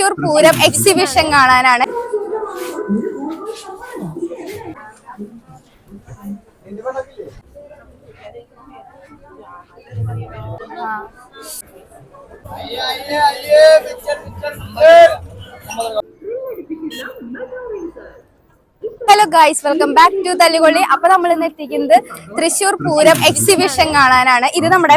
Thrissur Pooram exhibition കാണാനാണ്. Hello guys welcome back to തല്ലുകൊള്ളി. അപ്പൊ നമ്മൾ ഇന്ന് എത്തിക്കുന്നത് തൃശൂർ പൂരം എക്സിബിഷൻ കാണാനാണ്. ഇത് നമ്മുടെ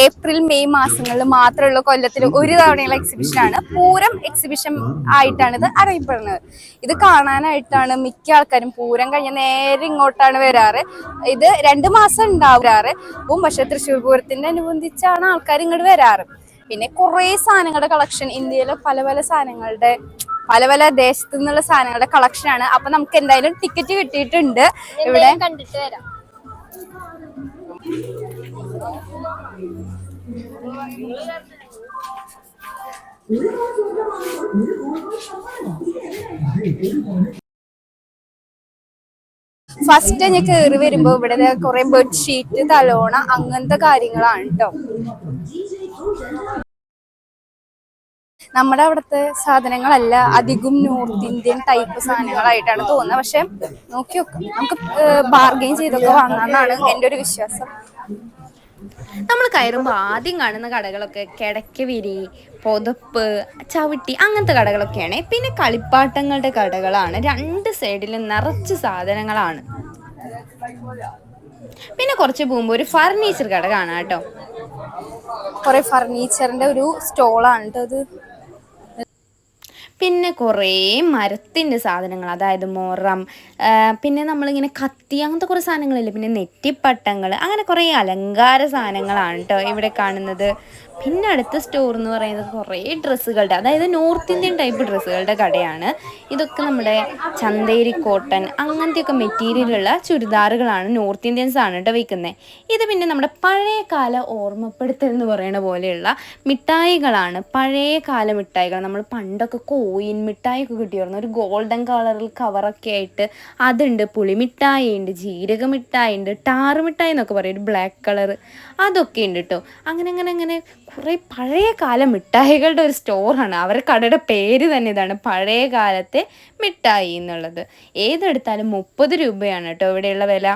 ഏപ്രിൽ മെയ് മാസങ്ങളിൽ മാത്രമുള്ള കൊല്ലത്തിൽ ഒരു തവണയുള്ള എക്സിബിഷൻ ആണ്. പൂരം എക്സിബിഷൻ ആയിട്ടാണ് ഇത് അറിയപ്പെടുന്നത്. ഇത് കാണാനായിട്ടാണ് മിക്ക ആൾക്കാരും പൂരം കഴിഞ്ഞ് നേരെ ഇങ്ങോട്ടാണ് വരാറ്. ഇത് രണ്ട് മാസം ഉണ്ടാവാറ്. അപ്പം പക്ഷെ തൃശ്ശൂർ പൂരത്തിന്റെ അനുബന്ധിച്ചാണ് ആൾക്കാർ ഇങ്ങോട്ട് വരാറ്. പിന്നെ കുറേ സാധനങ്ങളുടെ കളക്ഷൻ ഇന്ത്യയിലെ പല പല സാധനങ്ങളുടെ പല പല ദേശത്തു നിന്നുള്ള സാധനങ്ങളുടെ കളക്ഷൻ ആണ്. അപ്പൊ നമുക്ക് എന്തായാലും ടിക്കറ്റ് കിട്ടിയിട്ടുണ്ട്. ഇവിടെ കണ്ടിട്ട് വരാം. ഫസ്റ്റ് ഞാൻ കയറി വരുമ്പോ ഇവിടെ കുറെ ബെഡ്ഷീറ്റ് തലോണ അങ്ങനത്തെ കാര്യങ്ങളാണ് കേട്ടോ നമ്മുടെ അവിടുത്തെ സാധനങ്ങളല്ല അധികം നോർത്ത് ഇന്ത്യൻ ടൈപ്പ് സാധനങ്ങളായിട്ടാണ് തോന്നുന്നത്. പക്ഷെ നോക്കി നോക്കാം. നമുക്ക് ബാർഗെയിൻ ചെയ്തൊക്കെ വാങ്ങാന്നാണ് എന്റെ ഒരു വിശ്വാസം. നമ്മൾ കയറുമ്പോൾ ആദ്യം കാണുന്ന കടകളൊക്കെ കിടക്ക വിരി പുതപ്പ് ചവിട്ടി അങ്ങനത്തെ കടകളൊക്കെയാണ്. പിന്നെ കളിപ്പാട്ടങ്ങളുടെ കടകളാണ്. രണ്ട് സൈഡിലും നിറച്ച് സാധനങ്ങളാണ്. പിന്നെ കുറച്ച് പോകുമ്പോൾ ഒരു ഫർണിച്ചർ കട കാണാം കേട്ടോ. കുറെ ഫർണിച്ചറിന്റെ ഒരു സ്റ്റോളാണ് കേട്ടോ അത് പിന്നെ കുറേ മരത്തിന്റെ സാധനങ്ങൾ അതായത് മുറം പിന്നെ നമ്മളിങ്ങനെ കത്തി അങ്ങനത്തെ കുറേ സാധനങ്ങളില്ലേ? പിന്നെ നെറ്റിപ്പട്ടങ്ങൾ അങ്ങനെ കുറേ അലങ്കാര സാധനങ്ങളാണ് കേട്ടോ ഇവിടെ കാണുന്നത്. പിന്നെ അടുത്ത സ്റ്റോർ എന്ന് പറയുന്നത് കുറേ ഡ്രസ്സുകളുടെ അതായത് നോർത്ത് ഇന്ത്യൻ ടൈപ്പ് ഡ്രസ്സുകളുടെ കടയാണ്. ഇതൊക്കെ നമ്മുടെ ചന്തേരി കോട്ടൺ അങ്ങനത്തെയൊക്കെ മെറ്റീരിയലുള്ള ചുരിദാറുകളാണ് നോർത്ത് ഇന്ത്യൻസ് ആണ് കേട്ടോ വയ്ക്കുന്നത് ഇത് പിന്നെ നമ്മുടെ പഴയ കാല ഓർമ്മപ്പെടുത്തൽ എന്ന് പറയുന്ന പോലെയുള്ള മിഠായികളാണ്. പഴയ കാല മിഠായികൾ. നമ്മൾ പണ്ടൊക്കെ കോയിൻ മിഠായി ഒക്കെ കിട്ടിയിരുന്നു ഒരു ഗോൾഡൻ കളറിൽ കവറൊക്കെ ആയിട്ട് അതുണ്ട്. പുളി മിഠായി ഉണ്ട് ജീരക മിഠായി ഉണ്ട് ടാറ് മിഠായി എന്നൊക്കെ പറയും. ഒരു ബ്ലാക്ക് കളർ അതൊക്കെ ഉണ്ട് കേട്ടോ അങ്ങനെ അങ്ങനെ അങ്ങനെ കുറേ പഴയ കാല മിഠായികളുടെ ഒരു സ്റ്റോറാണ്. അവരുടെ കടയുടെ പേര് തന്നെ ഇതാണ് പഴയ കാലത്തെ മിഠായി എന്നുള്ളത്. ഏതെടുത്താലും മുപ്പത് രൂപയാണ് കേട്ടോ ഇവിടെയുള്ള വില.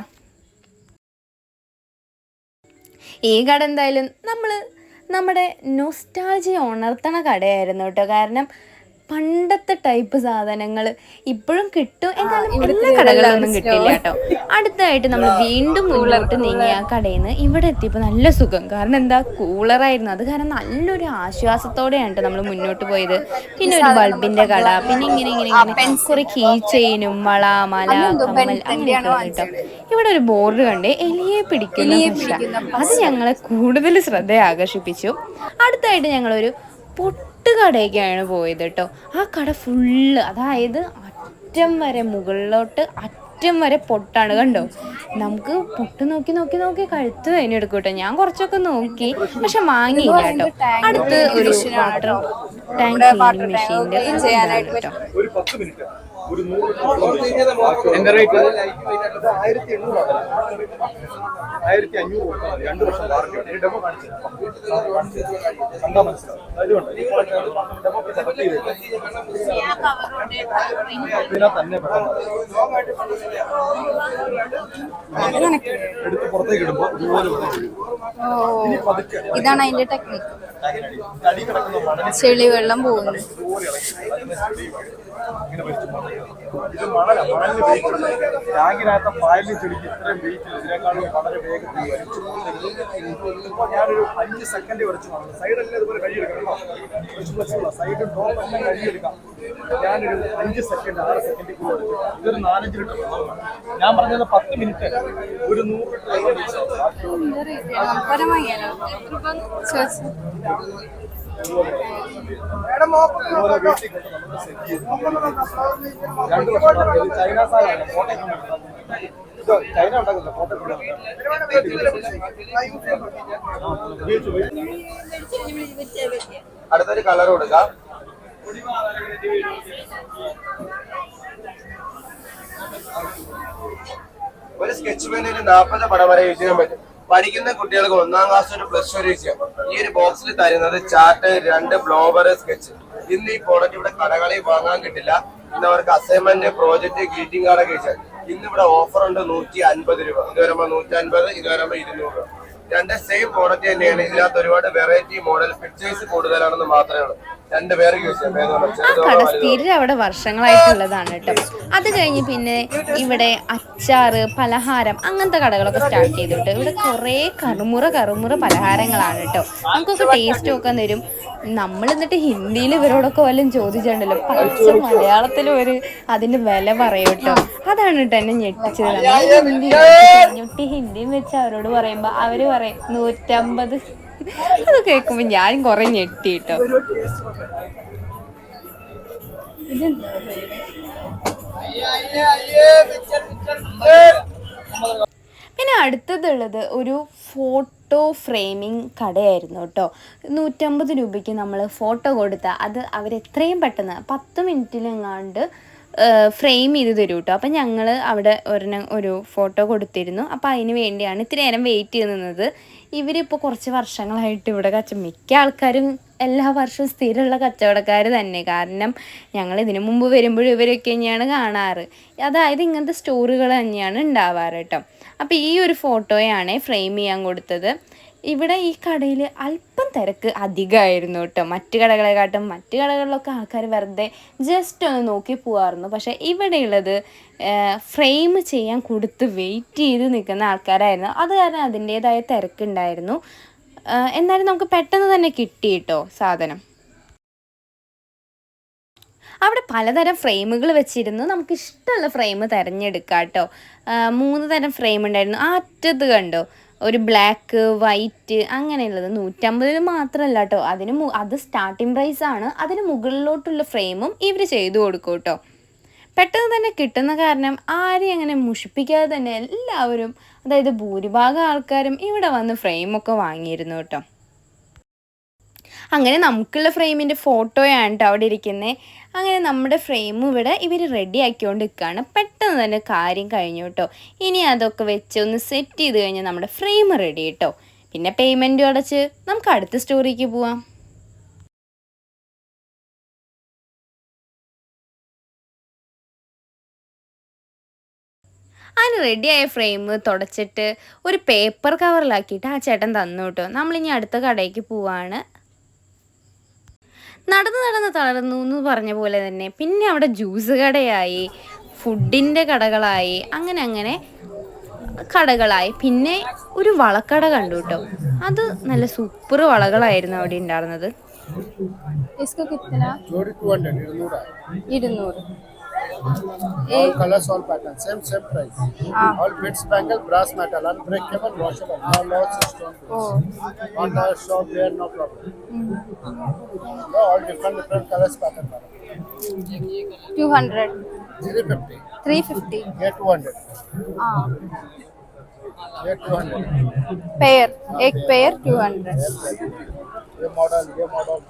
ഈ കട എന്തായാലും നമ്മൾ നമ്മുടെ നൊസ്റ്റാൾജി ഉണർത്തണ കടയായിരുന്നു കേട്ടോ. കാരണം പണ്ടത്തെ ടൈപ്പ് സാധനങ്ങൾ ഇപ്പോഴും കിട്ടും എന്നാലും എല്ലാ കടകളിലൊന്നും കിട്ടില്ല കേട്ടോ. അടുത്തായിട്ട് നമ്മൾ വീണ്ടും മുന്നോട്ട് നീങ്ങി ആ കടയിൽ നിന്ന് ഇവിടെ എത്തിയപ്പോൾ നല്ല സുഖം. കാരണം എന്താ? കൂളറായിരുന്നു അത് കാരണം നല്ലൊരു ആശ്വാസത്തോടെയാണ് കേട്ടോ നമ്മൾ മുന്നോട്ട് പോയത്. പിന്നെ ഒരു ബൾബിന്റെ കട. പിന്നെ ഇങ്ങനെ ഇങ്ങനെ ഇങ്ങനെ കുറെ കീ ചെയിനും വള മല കമ്മൽ അങ്ങനെയൊക്കെ കേട്ടോ ഇവിടെ ഒരു ബോർഡ് കണ്ട് എലിയെ പിടിക്കുന്ന അത് ഞങ്ങളെ കൂടുതൽ ശ്രദ്ധ ആകർഷിപ്പിച്ചു അടുത്തായിട്ട് ഞങ്ങളൊരു പൊട്ട് കടയൊക്കെയാണ് പോയത് കേട്ടോ. ആ കട ഫുള്ള് അതായത് അറ്റം വരെ മുകളിലോട്ട് അറ്റം വരെ പൊട്ടാണ് കണ്ടോ? നമുക്ക് പൊട്ട് നോക്കി നോക്കി നോക്കി കഴുത്ത് അതിനെടുക്കും കേട്ടോ. ഞാൻ കുറച്ചൊക്കെ നോക്കി പക്ഷെ വാങ്ങിയില്ല കേട്ടോ. അടുത്ത് ഒരു വാട്ടർ ടാങ്ക് ക്ലീനിങ് മെഷീന്റെ കേട്ടോ. ഒരു പത്ത് മിനിറ്റ് ഒരു നൂറ് എന്റെ റേറ്റ് ആയിരത്തി എണ്ണൂറ്. ആയിരത്തി അഞ്ഞൂറ് രണ്ട് വർഷം വാറണ്ടി ഡെമോ കാണിച്ചു മനസ്സിലാവും. തന്നെ എടുത്ത് പുറത്തേക്ക് ഇതാണ് അതിന്റെ ടെക്നിക്ക് അടി കിടക്കുന്ന മണലിൽ ചെളി വെള്ളം പോകുന്നു ഇങ്ങനെ. ഇത് മണല മണലിന് വെയിറ്റ് ടാങ്കിനകത്ത പായലിൽ ചെടിക്ക് ഇത്രയും വെയിറ്റ് ഇതിനേക്കാളും വളരെ വേഗത്തിൽ ഇപ്പോൾ ഞാനൊരു അഞ്ച് സെക്കൻഡ് വരച്ചു മണൽ സൈഡെല്ലാം ഇതുപോലെ കഴിയെടുക്കണം ഡ്രോപ്പ് ടോപ്പ് എല്ലാം കഴിയെടുക്കാം ഞാനൊരു അഞ്ച് സെക്കൻഡ് ആറ് സെക്കൻഡിൽ കൂടി ഇതൊരു നാലഞ്ച് ലിറ്റർ ഞാൻ പറഞ്ഞത് പത്ത് മിനിറ്റ് ഒരു നൂറ് ലിറ്റർ ചൈന ചൈന അടുത്തൊരു കളർ കൊടുക്കാം. ഒരു സ്കെച്ച് പെന്നിന് നാൽപ്പത് പടം വരെ യൂസ് ചെയ്യാൻ പറ്റും. പഠിക്കുന്ന കുട്ടികൾക്ക് ഒന്നാം ക്ലാസ് ഒരു പ്ലസ് ടു വിഷയം ഈ ഒരു ബോക്സിൽ തരുന്നത് ചാർട്ട് രണ്ട് ബ്ലോബർ സ്കെച്ച് ഇന്ന് ഈ പ്രോഡക്റ്റ് ഇവിടെ കടകളിൽ വാങ്ങാൻ കിട്ടില്ല. ഇന്ന് അവർക്ക് അസൈൻമെന്റ് പ്രോജക്റ്റ് ഗ്രീറ്റിംഗ് കാർഡ് ഒക്കെ ഇന്ന് ഇവിടെ ഓഫർ ഉണ്ട് നൂറ്റി അൻപത് രൂപ. ഇത് വരുമ്പോ നൂറ്റി അൻപത് ഇത് വരുമ്പോ ഇരുന്നൂറ്. രണ്ട് സെയിം പ്രോഡക്റ്റ് തന്നെയാണ്. ഇതിനകത്ത് ഒരുപാട് വെറൈറ്റി മോഡൽ പിക്ചേഴ്സ് കൂടുതലാണെന്ന് മാത്രമേ ഉള്ളൂ. ആ കട സ്ഥിരം അവിടെ വർഷങ്ങളായിട്ടുള്ളതാണ് കേട്ടോ. അത് കഴിഞ്ഞ് പിന്നെ ഇവിടെ അച്ചാറ് പലഹാരം അങ്ങനത്തെ കടകളൊക്കെ സ്റ്റാർട്ട് ചെയ്തിട്ട് ഇവിടെ കുറേ കറുമുറ കറുമുറ പലഹാരങ്ങളാണ് കേട്ടോ. നമുക്കൊക്കെ ടേസ്റ്റ് ഒക്കെ തരും. നമ്മൾ എന്നിട്ട് ഹിന്ദിയിൽ ഇവരോടൊക്കെ വല്ലതും ചോദിച്ചിട്ടുണ്ടല്ലോ പച്ച മലയാളത്തിൽ ഒരു അതിന്റെ വില പറയും കേട്ടോ. അതാണ് കേട്ടോ എന്നെ ഞെട്ടിച്ചത്. നമ്മൾ ഹിന്ദി ഞെട്ടി ഹിന്ദിയും വെച്ച് അവരോട് പറയുമ്പോൾ അവർ പറയും നൂറ്റമ്പത് അത് കേൾക്കുമ്പോ ഞാൻ കുറെ ഞെട്ടി കേട്ടോ പിന്നെ അടുത്തതുള്ളത് ഒരു ഫോട്ടോ ഫ്രെയിമിങ് കടയായിരുന്നു കേട്ടോ നൂറ്റമ്പത് രൂപയ്ക്ക് നമ്മൾ ഫോട്ടോ കൊടുത്താൽ അത് അവരെത്രയും പെട്ടെന്ന് പത്ത് മിനിറ്റിലെങ്ങാണ്ട് ഫ്രെയിം ചെയ്ത് തരും കേട്ടോ അപ്പം ഞങ്ങൾ അവിടെ ഒരെണ്ണം ഒരു ഫോട്ടോ കൊടുത്തിരുന്നു. അപ്പോൾ അതിന് വേണ്ടിയാണ് ഇത്ര നേരം വെയിറ്റ് ചെയ്ത് നിന്നത്. ഇവരിപ്പോൾ കുറച്ച് വർഷങ്ങളായിട്ട് ഇവിടെ കച്ച മിക്ക ആൾക്കാരും എല്ലാ വർഷവും സ്ഥിരമുള്ള കച്ചവടക്കാർ തന്നെ. കാരണം ഞങ്ങൾ ഇതിനു മുമ്പ് വരുമ്പോഴും ഇവരൊക്കെ തന്നെയാണ് കാണാറ്. അതായത് ഇങ്ങനത്തെ സ്റ്റോറുകൾ തന്നെയാണ് ഉണ്ടാവാറ് കേട്ടോ. അപ്പോൾ ഈ ഒരു ഫോട്ടോയാണ് ഫ്രെയിം ചെയ്യാൻ കൊടുത്തത്. ഇവിടെ ഈ കടയിൽ അല്പം തിരക്ക് അധികമായിരുന്നു കേട്ടോ. മറ്റു കടകളെ കടകളെക്കാട്ടും മറ്റു കടകളിലൊക്കെ ആൾക്കാർ വെറുതെ ജസ്റ്റ് ഒന്ന് നോക്കി പോവാറുന്നു പക്ഷേ ഇവിടെയുള്ളത് ഫ്രെയിം ചെയ്യാൻ കൊടുത്ത് വെയിറ്റ് ചെയ്ത് നിൽക്കുന്ന ആൾക്കാരായിരുന്നു. അത് കാരണം അതിന്റേതായ തിരക്കുണ്ടായിരുന്നു. എന്നാലും നമുക്ക് പെട്ടെന്ന് തന്നെ കിട്ടി കേട്ടോ സാധനം. അവിടെ പലതരം ഫ്രെയിമുകൾ വെച്ചിരുന്നു. നമുക്ക് ഇഷ്ടമുള്ള ഫ്രെയിം തിരഞ്ഞെടുക്കാം കേട്ടോ. മൂന്ന് തരം ഫ്രെയിം ഉണ്ടായിരുന്നു. ആ അറ്റത്ത് കണ്ടോ? ഒരു ബ്ലാക്ക് വൈറ്റ് അങ്ങനെയുള്ളത്. നൂറ്റമ്പതിൽ മാത്രമല്ല കേട്ടോ അതിന് അത് സ്റ്റാർട്ടിംഗ് പ്രൈസ് ആണ്. അതിന് മുകളിലോട്ടുള്ള ഫ്രെയിമും ഇവർ ചെയ്തു കൊടുക്കും കേട്ടോ പെട്ടെന്ന് തന്നെ കിട്ടുന്ന കാരണം ആരെയും അങ്ങനെ മുഷിപ്പിക്കാതെ തന്നെ എല്ലാവരും അതായത് ഭൂരിഭാഗം ആൾക്കാരും ഇവിടെ വന്ന് ഫ്രെയിമൊക്കെ വാങ്ങിയിരുന്നു കേട്ടോ അങ്ങനെ നമുക്കുള്ള ഫ്രെയിമിന്റെ ഫോട്ടോയാണ് കേട്ടോ അവിടെ ഇരിക്കുന്നത് അങ്ങനെ നമ്മുടെ ഫ്രെയിം ഇവിടെ ഇവർ റെഡി ആക്കിക്കൊണ്ട് നിൽക്കുകയാണ് പെട്ടെന്ന് തന്നെ കാര്യം കഴിഞ്ഞു കേട്ടോ ഇനി അതൊക്കെ വെച്ച് ഒന്ന് സെറ്റ് ചെയ്ത് കഴിഞ്ഞാൽ നമ്മുടെ ഫ്രെയിം റെഡി കേട്ടോ പിന്നെ പേയ്മെന്റും അടച്ച് നമുക്ക് അടുത്ത സ്റ്റോറിക്ക് പോവാം. അതിന് റെഡിയായ ഫ്രെയിം തുടച്ചിട്ട് ഒരു പേപ്പർ കവറിലാക്കിയിട്ട് ആ ചേട്ടൻ തന്നു കേട്ടോ നമ്മളിനി അടുത്ത കടയ്ക്ക് പോവാണ്. നടന്ന് നടന്ന് തളർന്നു എന്ന് പറഞ്ഞ പോലെ തന്നെ. പിന്നെ അവിടെ ജ്യൂസ് കടയായി ഫുഡിന്റെ കടകളായി അങ്ങനെ അങ്ങനെ കടകളായി. പിന്നെ ഒരു വളക്കട കണ്ടു കേട്ടോ അത് നല്ല സൂപ്പർ വളകളായിരുന്നു അവിടെ ഉണ്ടായിരുന്നത്. ഇരുന്നൂറ്. All colors, all patterns, same same price. Ah. All bits, bangle, brass metal, unbreakable, washable, no loss, stone bits. Oh. On the shop there, no problem. Mm. No, all different different colors, pattern. Two hundred. Three fifty. Three fifty. Yeah, two hundred. Ah. ये 200 pair एक pair 200 ये model ये model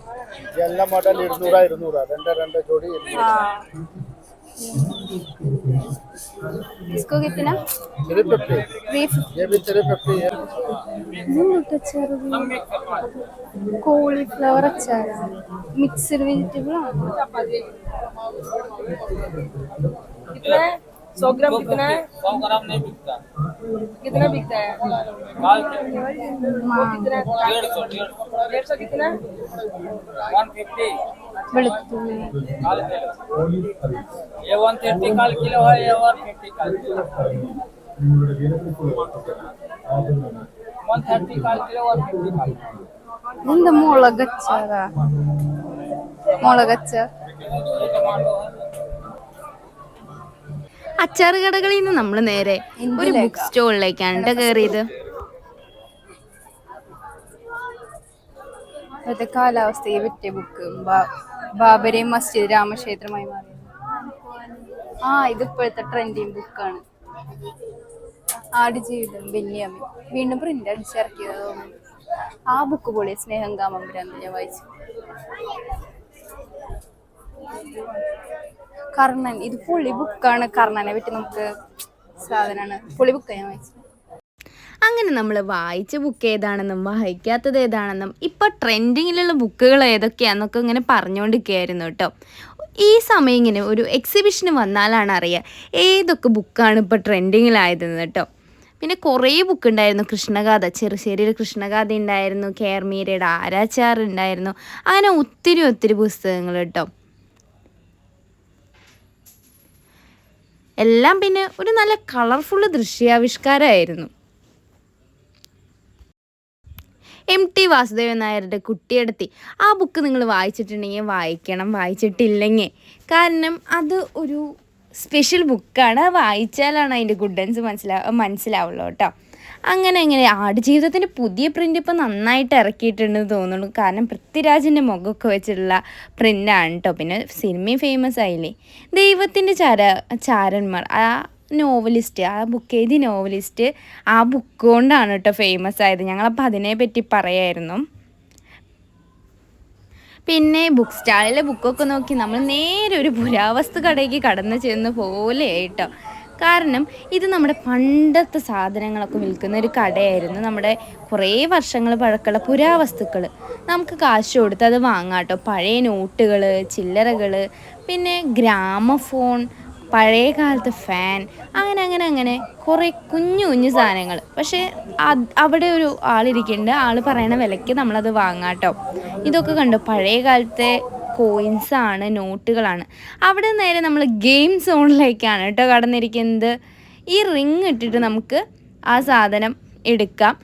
ये ಎಲ್ಲ model 200 200 ரெண்டு ரெண்டு ஜோடி 200 इसको कितना? बहुत अच्छा कॉलीफ्लावर अच्छा है। मिक्सड वेजिटेबल हाँ। कितना है? सौ ग्राम कितना है? सौ ग्राम नहीं बिकता। कितना बिकता है? डेढ़ सौ कितना? वन तो काल किलो है ये वन फिफ्टी काल किलो वन थर्टी काल അച്ചാർ കടകളിൽ നിന്ന് നമ്മൾ നേരെ ഒരു ബുക്ക് സ്റ്റോളിലേക്കാണ് കേട്ടോ കയറിയത് ഇപ്പോഴത്തെ കാലാവസ്ഥയെ പറ്റിയ ബുക്ക്. ബാബരി മസ്ജിദ് രാമക്ഷേത്രമായി മാറി. ആ ഇത് ഇപ്പോഴത്തെ ട്രെൻഡിങ് ബുക്കാണ് ആടുജീവിതം ബെന്യാമി. വീണ്ടും പ്രിന്റ് അടിച്ചിറക്കിയത് തോന്നുന്നു. ആ ബുക്ക് പോലെ സ്നേഹം കാമം ഞാൻ വായിച്ചു. കർണൻ. ഇത് പുളി ബുക്കാണ് കർണനെ പറ്റി നമുക്ക് സാധനമാണ്. പുളി ബുക്കാണ് ഞാൻ വായിച്ചത് അങ്ങനെ നമ്മൾ വായിച്ച ബുക്ക് ഏതാണെന്നും വായിക്കാത്തത് ഏതാണെന്നും ഇപ്പോൾ ട്രെൻഡിങ്ങിലുള്ള ബുക്കുകൾ ഏതൊക്കെയാണെന്നൊക്കെ ഇങ്ങനെ പറഞ്ഞുകൊണ്ടിരിക്കുകയായിരുന്നു കേട്ടോ. ഈ സമയം ഇങ്ങനെ ഒരു എക്സിബിഷന് വന്നാലാണ് അറിയുക ഏതൊക്കെ ബുക്കാണ് ഇപ്പോൾ ട്രെൻഡിങ്ങിലായതെന്ന് കേട്ടോ. പിന്നെ കുറേ ബുക്ക് ഉണ്ടായിരുന്നു. കൃഷ്ണഗാഥ ചെറുശ്ശേരിയിൽ കൃഷ്ണഗാഥ ഉണ്ടായിരുന്നു കേർമീരയുടെ ആരാച്ചാർ ഉണ്ടായിരുന്നു. അങ്ങനെ ഒത്തിരി ഒത്തിരി പുസ്തകങ്ങൾ കേട്ടോ. എല്ലാം പിന്നെ ഒരു നല്ല കളർഫുള്ള് ദൃശ്യാവിഷ്കാരമായിരുന്നു. എം ടി വാസുദേവൻ നായരുടെ കുട്ടിയെടുത്തി ആ ബുക്ക് നിങ്ങൾ വായിച്ചിട്ടുണ്ടെങ്കിൽ വായിക്കണം. വായിച്ചിട്ടില്ലെങ്കിൽ കാരണം അത് ഒരു സ്പെഷ്യൽ ബുക്കാണ്. വായിച്ചാലാണ് അതിന്റെ ഗുഡൻസ് മനസ്സിലാ മനസ്സിലാവുള്ളൂ കേട്ടോ. അങ്ങനെ അങ്ങനെ ആടുജീവിതത്തിന്റെ പുതിയ പ്രിന്റ് ഇപ്പോൾ നന്നായിട്ട് ഇറക്കിയിട്ടുണ്ടെന്ന് തോന്നുന്നു. കാരണം പൃഥ്വിരാജിന്റെ മുഖമൊക്കെ വെച്ചിട്ടുള്ള പ്രിന്റാണ് കേട്ടോ പിന്നെ സിനിമയും ഫേമസ് ആയില്ലേ. ദൈവത്തിന്റെ ചാര ചാരന്മാർ. ആ നോവലിസ്റ്റ് ആ ബുക്ക് എഴുതി നോവലിസ്റ്റ് ആ ബുക്ക് കൊണ്ടാണ് കേട്ടോ ഫേമസ് ആയത്. ഞങ്ങളപ്പോൾ അതിനെ പറ്റി പറയായിരുന്നു. പിന്നെ ബുക്ക് സ്റ്റാളിലെ ബുക്കൊക്കെ നോക്കി നമ്മൾ നേരെ ഒരു പുരാവസ്തു കടയ്ക്ക് കടന്നു ചെന്ന് പോലെ കേട്ടോ കാരണം ഇത് നമ്മുടെ പണ്ടത്തെ സാധനങ്ങളൊക്കെ വിൽക്കുന്ന ഒരു കടയായിരുന്നു. നമ്മുടെ കുറേ വർഷങ്ങൾ പഴക്കമുള്ള പുരാവസ്തുക്കൾ. നമുക്ക് കാശ് കൊടുത്ത് അത് വാങ്ങാം കേട്ടോ. പഴയ നോട്ടുകൾ ചില്ലറകൾ പിന്നെ ഗ്രാമഫോൺ പഴയ കാലത്തെ ഫാൻ അങ്ങനെ അങ്ങനെ അങ്ങനെ കുറേ കുഞ്ഞു കുഞ്ഞു സാധനങ്ങൾ. പക്ഷേ അവിടെ ഒരു ആളിരിക്കുന്നുണ്ട്. ആൾ പറയണ വിലയ്ക്ക് നമ്മളത് വാങ്ങാം കേട്ടോ. ഇതൊക്കെ കണ്ടു? പഴയ കാലത്തെ കോയിൻസ് ആണ് നോട്ടുകളാണ് അവിടെ നേരെ നമ്മൾ ഗെയിം സോണിലേക്കാണ് കേട്ടോ കടന്നിരിക്കുന്നത്. ഈ റിങ് ഇട്ടിട്ട് നമുക്ക് ആ സാധനം എടുക്കാം.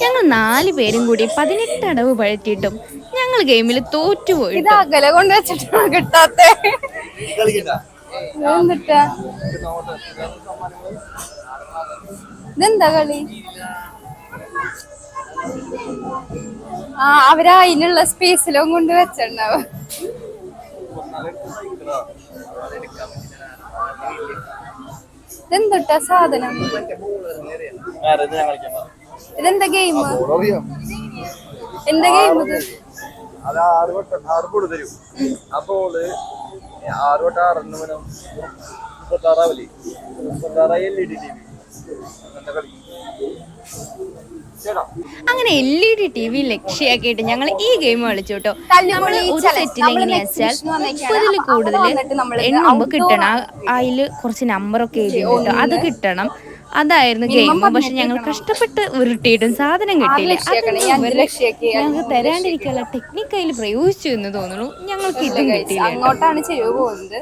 ഞങ്ങൾ നാല് പേരും കൂടി പതിനെട്ട് അടവ് പഴറ്റിയിട്ടും ഞങ്ങൾ ഗെയിമിൽ തോറ്റുപോയി ഇത് അകലെ കൊണ്ട് വെച്ചിട്ടാണ് കിട്ടാത്തെ? ഇതെന്താ കളി? ആ അവർ അതിനുള്ള സ്പേസിലും കൊണ്ട് വെച്ചിട്ടുണ്ടാവും ഇതെന്തുട്ടാ സാധനം? ഇതെന്താ ഗെയിം എന്താ ഗെയിം ഇത്? അത് ആറ് വട്ടം ആറ് തരും വട്ടം ആറെണ്ണം മുപ്പത്താറാവില്ലേ മുപ്പത്താറായി L E D T V. അങ്ങനെ L E D T V ലക്ഷ്യമാക്കിയിട്ട് ഞങ്ങൾ ഈ ഗെയിം കളിച്ചു കേട്ടോ നമ്മൾ ഒരു. സെറ്റിൽ നമ്മൾ എങ്ങനെയാ വെച്ചാൽ. മുപ്പതിൽ കൂടുതൽ എണ്ണുമ്പോൾ കിട്ടണം. അതിൽ കുറച്ച് നമ്പറൊക്കെ എഴുതിയിട്ടോ അത് കിട്ടണം. അതായിരുന്നു ഗെയിം പക്ഷെ ഞങ്ങൾ കഷ്ടപ്പെട്ട് ഉരുട്ടിയിട്ടും സാധനം കിട്ടിയില്ല. ഞങ്ങൾക്ക് തരാണ്ടിരിക്കാനുള്ള ടെക്നിക്ക് അതിൽ പ്രയോഗിച്ചു എന്ന് തോന്നുന്നു. ഞങ്ങൾക്ക് ഇതും കിട്ടിയില്ല അങ്ങോട്ടാണ് പോകുന്നത്.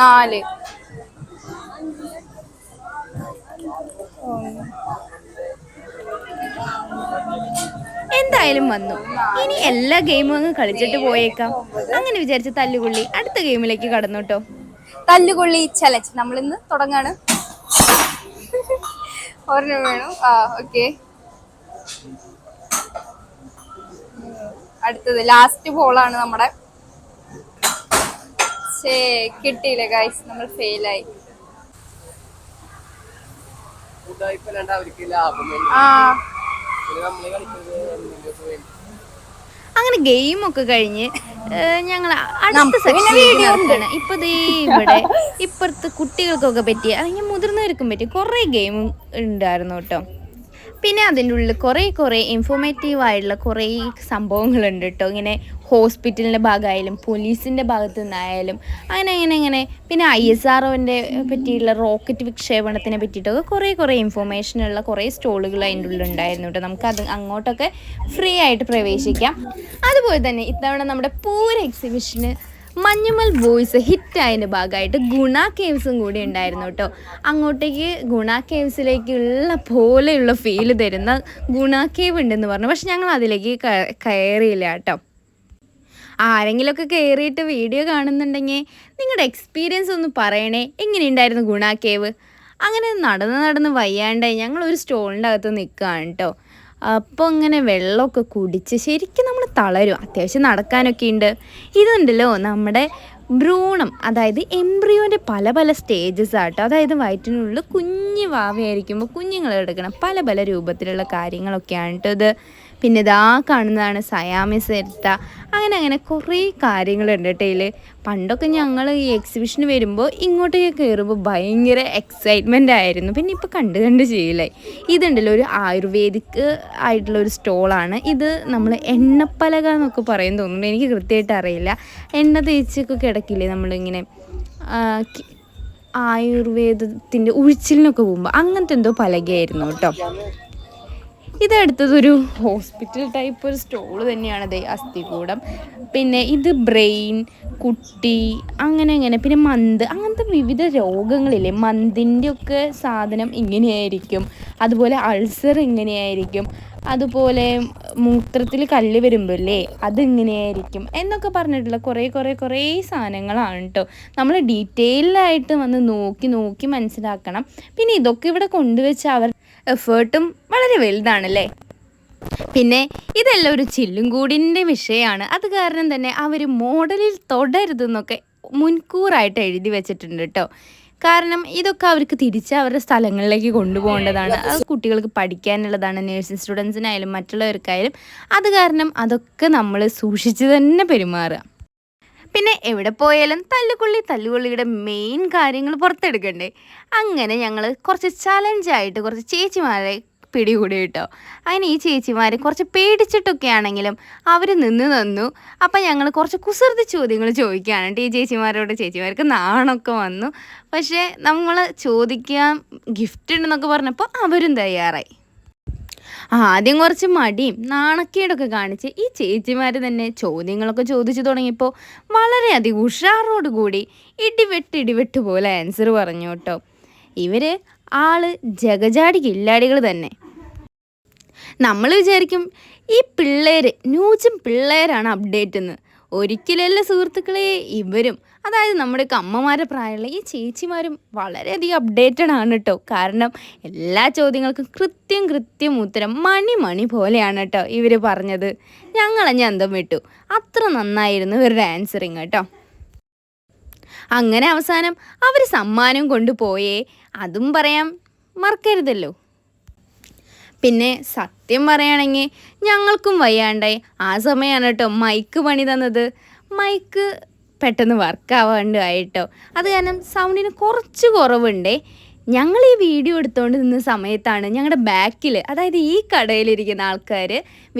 നാല്. എന്തായാലും വന്നു. ഇനി എല്ലാ ഗെയിമും അങ്ങ് കളിച്ചിട്ട് പോയേക്കാം. അങ്ങനെ വിചാരിച്ച തല്ലുകൊള്ളി അടുത്ത ഗെയിമിലേക്ക് കടന്നു കേട്ടോ തല്ലുകൊള്ളി ചലച്ച് നമ്മൾ ഇന്ന് തുടങ്ങാണ്. ഒരെണ്ണം വേണം. ആ ഓക്കെ അടുത്തത് ലാസ്റ്റ് ബോളാണ് നമ്മുടെ. ശേ കിട്ടിയില്ല ഗൈസ് നമ്മൾ ഫെയിലായി ആ. അങ്ങനെ ഗെയിം ഒക്കെ കഴിഞ്ഞ് ഞങ്ങൾ അടുത്ത സെക്ഷൻ. നടക്കുകയാണ് ഇപ്പൊ ദേ ഇവിടെ ഇപ്പുറത്ത് കുട്ടികൾക്കൊക്കെ പറ്റിയ അല്ലെങ്കിൽ മുതിർന്നവർക്കും പറ്റിയ കുറേ ഗെയിമും ഉണ്ടായിരുന്നു കേട്ടോ. പിന്നെ അതിന്റെ ഉള്ളിൽ കുറേ കുറേ ഇൻഫോർമേറ്റീവ് ആയിട്ടുള്ള കുറേ സംഭവങ്ങളുണ്ട് കേട്ടോ. ഇങ്ങനെ ഹോസ്പിറ്റലിന്റെ ഭാഗമായാലും പോലീസിന്റെ ഭാഗത്തു നിന്നായാലും അങ്ങനെ അങ്ങനെ അങ്ങനെ. പിന്നെ ഐ എസ് ആർ പറ്റിയുള്ള റോക്കറ്റ് വിക്ഷേപണത്തിനെ പറ്റിയിട്ടൊക്കെ കുറേ കുറേ ഇൻഫോർമേഷനുള്ള കുറേ സ്റ്റോളുകൾ അതിന്റെ ഉള്ളിൽ ഉണ്ടായിരുന്നു കേട്ടോ. നമുക്ക് അത് അങ്ങോട്ടൊക്കെ ഫ്രീ ആയിട്ട് പ്രവേശിക്കാം. അതുപോലെ തന്നെ ഇത്തവണ നമ്മുടെ പൂര എക്സിബിഷന് മഞ്ഞുമൽ ബോയ്സ് ഹിറ്റായതിന്റെ ഭാഗമായിട്ട് ഗുണ കേവ്സും കൂടി ഉണ്ടായിരുന്നു കേട്ടോ. അങ്ങോട്ടേക്ക് ഗുണ കേവ്സിലേക്കുള്ള പോലെയുള്ള ഫീൽ തരുന്ന ഗുണ കേവ് ഉണ്ടെന്ന് പറഞ്ഞു. പക്ഷെ ഞങ്ങൾ അതിലേക്ക് കയറിയില്ല കേട്ടോ. ആരെങ്കിലുമൊക്കെ കയറിയിട്ട് വീഡിയോ കാണുന്നുണ്ടെങ്കിൽ നിങ്ങളുടെ എക്സ്പീരിയൻസ് ഒന്ന് പറയണേ. എങ്ങനെയുണ്ടായിരുന്നു ഗുണ കേവ് അങ്ങനെ നടന്ന് നടന്ന് വയ്യാണ്ടായി ഞങ്ങളൊരു സ്റ്റോളിന്റെ അകത്ത് നിൽക്കുകയാണ് കേട്ടോ അപ്പോൾ ഇങ്ങനെ വെള്ളമൊക്കെ കുടിച്ച് ശരിക്കും നമ്മൾ തളരും. അത്യാവശ്യം നടക്കാനൊക്കെ ഉണ്ട് ഇതുണ്ടല്ലോ നമ്മുടെ ഭ്രൂണം അതായത് എംബ്രിയോന്റെ പല പല സ്റ്റേജസ് ആട്ടോ അതായത് വയറ്റിനുള്ളിൽ കുഞ്ഞ് വാവയായിരിക്കുമ്പോൾ കുഞ്ഞുങ്ങൾ എടുക്കണം. പല പല രൂപത്തിലുള്ള കാര്യങ്ങളൊക്കെയാണ് കേട്ടോ ഇത്. പിന്നെ ഇതാ കാണുന്നതാണ് സയാമിസ് എർത്ത അങ്ങനെ അങ്ങനെ കുറേ കാര്യങ്ങളുണ്ട് കേട്ടോ ഇതിൽ പണ്ടൊക്കെ ഞങ്ങൾ ഈ എക്സിബിഷന് വരുമ്പോൾ ഇങ്ങോട്ടേക്ക് കയറുമ്പോൾ ഭയങ്കര എക്സൈറ്റ്മെന്റ് ആയിരുന്നു. പിന്നെ ഇപ്പോൾ കണ്ട് കണ്ട് ചെയ്യില്ലേ ഇതുണ്ടല്ലോ ഒരു ആയുർവേദിക് ആയിട്ടുള്ള ഒരു സ്റ്റോളാണ്. ഇത് നമ്മൾ എണ്ണപ്പലക എന്നൊക്കെ പറയും തോന്നുന്നു എനിക്ക് കൃത്യമായിട്ട് അറിയില്ല. എണ്ണ തേച്ചൊക്കെ കിടക്കില്ലേ നമ്മളിങ്ങനെ ആയുർവേദത്തിന്റെ ഉഴിച്ചിലിനൊക്കെ പോകുമ്പോൾ അങ്ങനത്തെ എന്തോ പലകയായിരുന്നു കേട്ടോ. ഇതെടുത്തതൊരു ഹോസ്പിറ്റൽ ടൈപ്പ് ഒരു സ്റ്റോൾ തന്നെയാണ് ദേ അസ്ഥികൂടം. പിന്നെ ഇത് ബ്രെയിൻ കുട്ടി അങ്ങനെ അങ്ങനെ. പിന്നെ മന്ത് അങ്ങനത്തെ വിവിധ രോഗങ്ങളില്ലേ? മന്തിന്റെ ഒക്കെ സാധനം ഇങ്ങനെയായിരിക്കും. അതുപോലെ അൾസർ ഇങ്ങനെയായിരിക്കും. അതുപോലെ മൂത്രത്തിൽ കല്ല് വരുമ്പോഴല്ലേ അതിങ്ങനെയായിരിക്കും. എന്നൊക്കെ പറഞ്ഞിട്ടുള്ള കുറേ കുറേ കുറേ സാധനങ്ങളാണ് കേട്ടോ നമ്മൾ ഡീറ്റെയിൽഡായിട്ട് വന്ന് നോക്കി നോക്കി മനസ്സിലാക്കണം. പിന്നെ ഇതൊക്കെ ഇവിടെ കൊണ്ടുവച്ച അവർ എഫേർട്ടും വളരെ വലുതാണല്ലേ? പിന്നെ ഇതെല്ലാം ഒരു ചില്ലും കൂടിന്റെ വിഷയമാണ്. അത് കാരണം തന്നെ അവർ മോഡലിൽ തൊടരുതെന്നൊക്കെ മുൻകൂറായിട്ട് എഴുതി വെച്ചിട്ടുണ്ട് കേട്ടോ കാരണം ഇതൊക്കെ അവർക്ക് തിരിച്ച് അവരുടെ സ്ഥലങ്ങളിലേക്ക് കൊണ്ടുപോകേണ്ടതാണ്. അത് കുട്ടികൾക്ക് പഠിക്കാനുള്ളതാണ് നേഴ്സിംഗ് സ്റ്റുഡൻസിനായാലും മറ്റുള്ളവർക്കായാലും. അത് കാരണം അതൊക്കെ നമ്മൾ സൂക്ഷിച്ച് തന്നെ പെരുമാറുക. പിന്നെ എവിടെ പോയാലും തല്ലുകൊള്ളി തല്ലുകൊള്ളിയുടെ മെയിൻ കാര്യങ്ങൾ പുറത്തെടുക്കണ്ടേ. അങ്ങനെ ഞങ്ങൾ കുറച്ച് ചലഞ്ചായിട്ട് കുറച്ച് ചേച്ചിമാരെ പിടികൂടി കേട്ടോ അങ്ങനെ ഈ ചേച്ചിമാർ കുറച്ച് പേടിച്ചിട്ടൊക്കെ ആണെങ്കിലും അവർ നിന്ന്. തന്നു അപ്പം ഞങ്ങൾ കുറച്ച് കുസൃതി ചോദ്യങ്ങൾ ചോദിക്കുകയാണ് കേട്ടോ ഈ ചേച്ചിമാരോട് ചേച്ചിമാർക്ക് നാണൊക്കെ വന്നു. പക്ഷേ നമ്മൾ ചോദിക്കാൻ ഗിഫ്റ്റ് ഉണ്ടെന്നൊക്കെ പറഞ്ഞപ്പോൾ അവരും തയ്യാറായി. ആദ്യം കുറച്ച് മടിയും നാണക്കേടൊക്കെ കാണിച്ച് ഈ ചേച്ചിമാർ തന്നെ ചോദ്യങ്ങളൊക്കെ ചോദിച്ചു തുടങ്ങിയപ്പോൾ വളരെയധികം ഉഷാറോട് കൂടി ഇടിവെട്ട് ഇടിവെട്ട് പോലെ ആൻസർ പറഞ്ഞു കേട്ടോ. ഇവർ ആൾ ജഗജാടി കില്ലാടികൾ തന്നെ. നമ്മൾ വിചാരിക്കും ഈ പിള്ളേർ ന്യൂജൻ പിള്ളേരാണ് അപ്ഡേറ്റ് എന്ന് ഒരിക്കലല്ല സുഹൃത്തുക്കളെ ഇവരും അതായത് നമ്മുടെയൊക്കെ അമ്മമാരെ പ്രായമുള്ള ഈ ചേച്ചിമാരും വളരെയധികം അപ്ഡേറ്റഡ് ആണ് കേട്ടോ കാരണം എല്ലാ ചോദ്യങ്ങൾക്കും കൃത്യം കൃത്യം ഉത്തരം മണി മണി പോലെയാണ് കേട്ടോ ഇവർ പറഞ്ഞത്. ഞങ്ങളഞ്ഞ അന്തം വിട്ടു. അത്ര നന്നായിരുന്നു ഇവരുടെ ആൻസറിങ് കേട്ടോ അങ്ങനെ അവസാനം അവർ സമ്മാനം കൊണ്ടുപോയേ അതും പറയാം മറക്കരുതല്ലോ. പിന്നെ സത്യം പറയുകയാണെങ്കിൽ ഞങ്ങൾക്കും വയ്യാണ്ടായി. ആ സമയമാണ് കേട്ടോ മൈക്ക് പണി തന്നത്. മൈക്ക് പെട്ടെന്ന് വർക്ക് വർക്കാവാണ്ടായിട്ടോ അത് കാരണം സൗണ്ടിന് കുറച്ച് കുറവുണ്ടേ. ഞങ്ങൾ ഈ വീഡിയോ എടുത്തുകൊണ്ട് നിന്ന സമയത്താണ് ഞങ്ങളുടെ ബാക്കിൽ അതായത് ഈ കടയിലിരിക്കുന്ന ആൾക്കാർ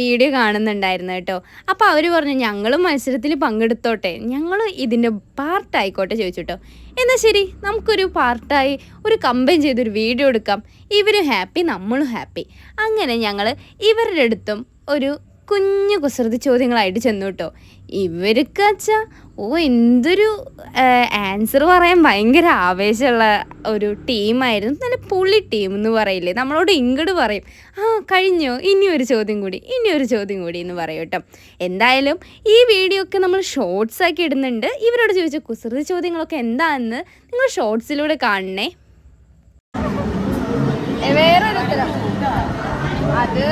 വീഡിയോ കാണുന്നുണ്ടായിരുന്നു കേട്ടോ അപ്പോൾ അവർ പറഞ്ഞു ഞങ്ങളും മത്സരത്തിൽ പങ്കെടുത്തോട്ടെ. ഞങ്ങൾ ഇതിന്റെ പാർട്ടായിക്കോട്ടെ ചോദിച്ചു കേട്ടോ എന്നാൽ ശരി നമുക്കൊരു പാർട്ടായി ഒരു കമ്പൈൻ ചെയ്തൊരു വീഡിയോ എടുക്കാം. ഇവരും ഹാപ്പി നമ്മളും ഹാപ്പി. അങ്ങനെ ഞങ്ങൾ ഇവരുടെ അടുത്തും ഒരു കുഞ്ഞു കുസൃതി ചോദ്യങ്ങളായിട്ട് ചെന്നു കേട്ടോ ഇവർക്ക് വെച്ചാൽ ഓ എന്തൊരു ആൻസർ പറയാൻ ഭയങ്കര ആവേശമുള്ള ഒരു ടീമായിരുന്നു. നല്ല പുള്ളി ടീം എന്ന് പറയില്ലേ? നമ്മളോട് ഇങ്ങോട്ട് പറയും ആ കഴിഞ്ഞോ? ഇനി ഒരു ചോദ്യം കൂടി ഇനി ഒരു ചോദ്യം കൂടി എന്ന് പറയും കേട്ടോ. എന്തായാലും ഈ വീഡിയോ ഒക്കെ നമ്മൾ ഷോർട്സ് ആക്കി ഇടുന്നുണ്ട്. ഇവരോട് ചോദിച്ച കുസൃതി ചോദ്യങ്ങളൊക്കെ എന്താണെന്ന് നിങ്ങൾ ഷോർട്സിലൂടെ കാണണേ? വേറൊരു അത്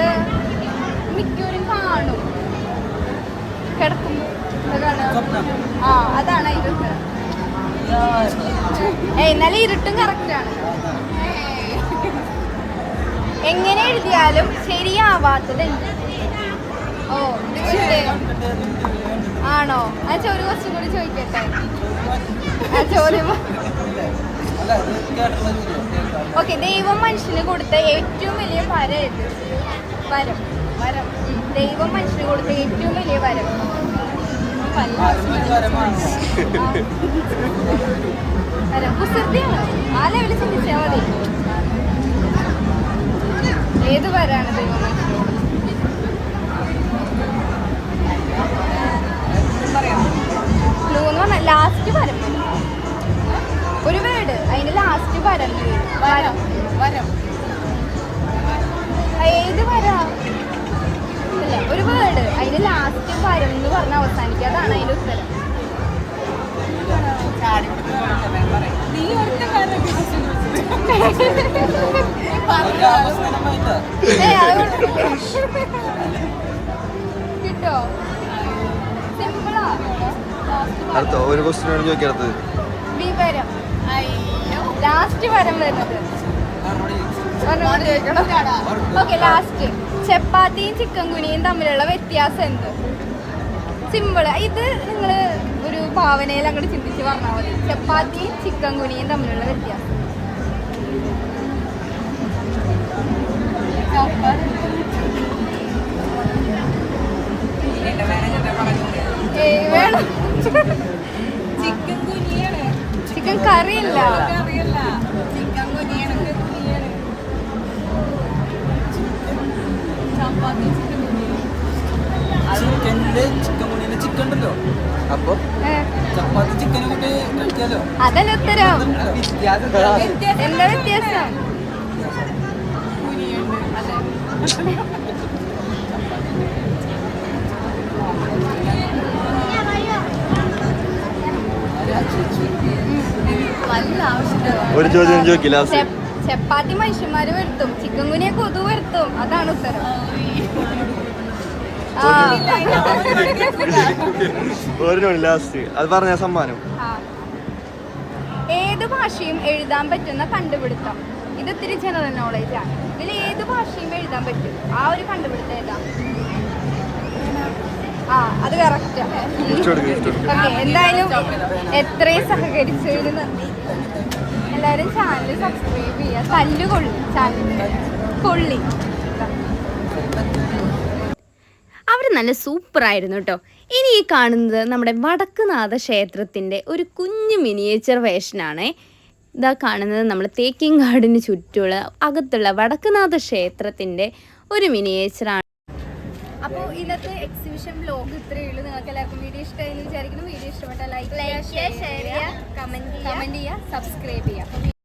മിക്കവരും കാണും. കിടക്കും? ആ അതാണ് ഇന്നലെ ഇരുട്ടും കറക്റ്റാണ് എങ്ങനെ എഴുതിയാലും ശരിയാവാത്തത് ഓ ആണോ? ആ ഒരു കുറച്ചും കൂടി ചോദിക്കട്ടെ. ആ ചോദ്യം. ഓക്കെ ദൈവം മനുഷ്യന് കൊടുത്ത ഏറ്റവും വലിയ വരം വരം. വരം. ദൈവം മനുഷ്യന് കൊടുത്ത ഏറ്റവും വലിയ വരം. കുസൃതിയാണ് ആ ലെവലിൽ ചിന്തിച്ചാൽ മതി. ഏത് വരാണ് ദൈവം? ലാസ്റ്റ് ഓക്കെ ചപ്പാത്തിയും ചിക്കൻ കുനിയും തമ്മിലുള്ള വ്യത്യാസം എന്ത്? സിമ്പിൾ ഇത് നിങ്ങൾ ഒരു ഭാവനയിൽ അങ്ങോട്ട് ചിന്തിച്ച് പറഞ്ഞാൽ മതി. ചപ്പാത്തിയും ചിക്കൻ കുനിയും തമ്മിലുള്ള വ്യത്യാസം. ചിക്കൻ കറിയില്ല ചിക്കനിൽ ചിക്കൻ മുന്നിൽ ചിക്കൻ ഉണ്ടല്ലോ. അപ്പൊ ചപ്പാത്തി ചിക്കനും കൂട്ടി കഴിക്കാലോ? അതല്ല ഉത്തരം? എന്താ? വ്യത്യാസം? ഒരു ചോദ്യം ചോദിക്കില്ല ചപ്പാത്തി മനുഷ്യന്മാര് വരുത്തും ചിക്കൻ കുനിയെ കൊതു വരുത്തും. അതാണ് ഉത്തരം. ഒരു ലാസ്റ്റ് അത് പറഞ്ഞ സമ്മാനം. ഏത് ഭാഷയും എഴുതാൻ പറ്റുന്ന കണ്ടുപിടുത്തം. ഇത് ഇത്തിരി ജനറൽ നോളേജ് ആണ്. ഇതിൽ ഏത് ഭാഷയും എഴുതാൻ പറ്റും? ആ ഒരു കണ്ടുപിടുത്തം ഏതാ? ആ അത് കറക്റ്റ്. ഓക്കെ എന്തായാലും എത്രയും സഹകരിച്ചതിന് നന്ദി എല്ലാവരും ചാനൽ സബ്സ്ക്രൈബ് ചെയ്യുക. തല്ലുകൊള്ളി ചാനൽ കൊള്ളി. നല്ല സൂപ്പറായിരുന്നു കേട്ടോ. ഇനി ഈ കാണുന്നത് നമ്മുടെ വടക്കുനാഥ ക്ഷേത്രത്തിന്റെ ഒരു കുഞ്ഞു മിനിയേച്ചർ വേഷനാണ് ഇതാ കാണുന്നത് നമ്മൾ തേക്കിൻകാടിന് ചുറ്റുമുള്ള അകത്തുള്ള വടക്കുനാഥ ക്ഷേത്രത്തിന്റെ ഒരു മിനിയേച്ചറാണ് അപ്പോൾ ഇന്നത്തെ എക്സിബിഷൻ ബ്ലോഗ് ഇത്രയേ ഉള്ളൂ. നിങ്ങൾക്ക് എല്ലാവർക്കും വീഡിയോ ഇഷ്ടമായി എന്ന് വിചാരിക്കുന്നു. വീഡിയോ ഇഷ്ടപ്പെട്ട ലൈക്ക് ചെയ്യുക. ഷെയർ ചെയ്യുക. കമന്റ് ചെയ്യുക. സബ്സ്ക്രൈബ് ചെയ്യുക.